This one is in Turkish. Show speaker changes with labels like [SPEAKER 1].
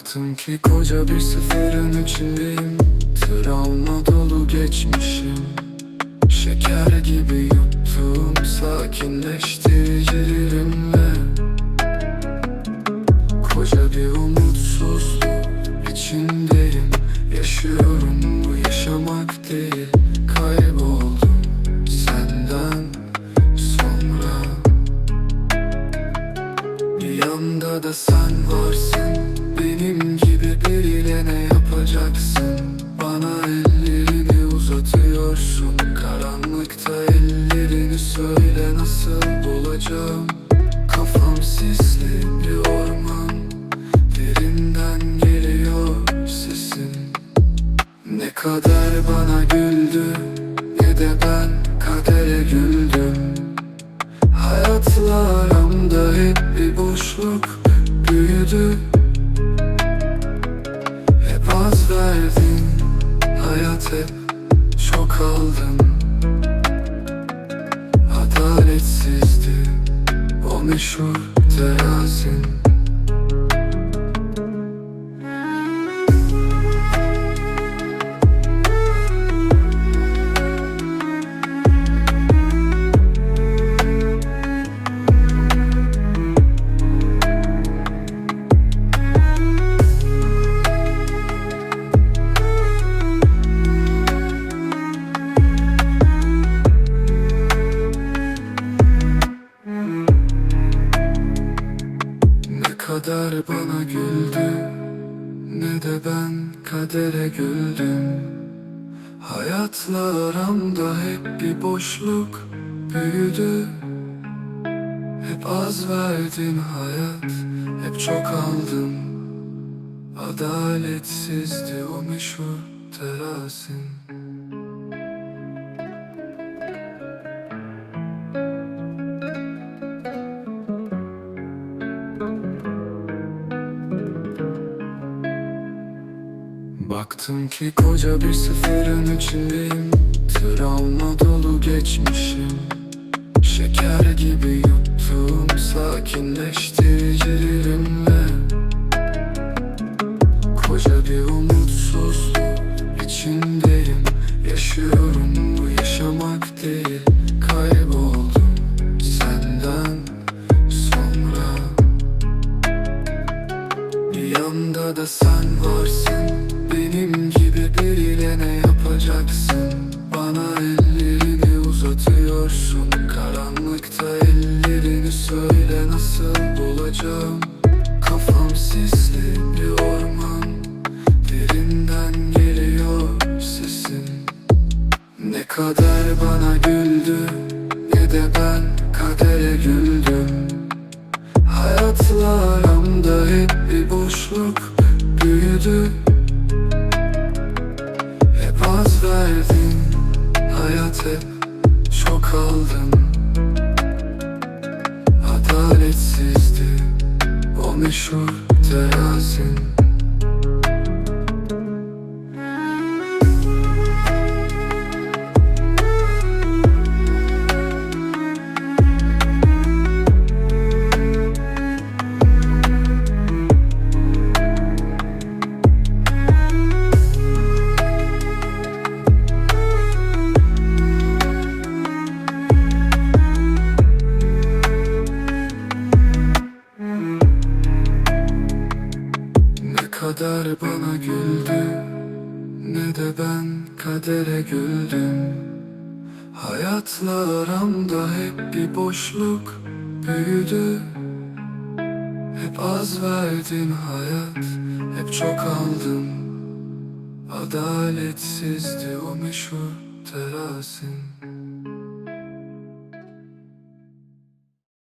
[SPEAKER 1] Baktım ki koca bir sıfırın içindeyim. Travma dolu geçmişim. Şeker gibi yuttum sakinleştiricilerimle nasıl bulacağım? Kafam sisli bir orman. Derinden geliyor sesin. Ne kadar bana güldü Ne de ben kadere güldüm. Hayatla aramda hep bir boşluk büyüdü. Hep az verdin Hayat hep çok aldın o meşhur kadar bana güldü. Ne de ben kadere güldüm. Hayatla aramda hep bir boşluk büyüdü. Hep az verdin hayat Hep çok aldın. Adaletsizdi o meşhur terazin Baktım ki koca bir sıfırın içindeyim. Travma dolu geçmişim. Şeker gibi yuttum sakinleştiricilerimle Koca bir umutsuzluk içindeyim. Yaşıyorum bu yaşamak değil. Kayboldum senden sonra. Bir yanda da sen varsın biriyle ne yapacaksın? Bana ellerini uzatıyorsun. Karanlıkta ellerini söyle nasıl bulacağım? Kafam sisli bir orman. Derinden geliyor sesin. Ne kadar bana güldü Ne de ben kadere güldüm. Hayatla aramda hep bir boşluk büyüdü verdin Hayat hep çok aldın Adaletsizdi o meşhur terazin Ne kadar bana güldü. Ne de ben kadere güldüm. Hayatla aramda hep bir boşluk büyüdü. Hep az verdin hayat Hep çok aldın Adaletsizdi o meşhur terazin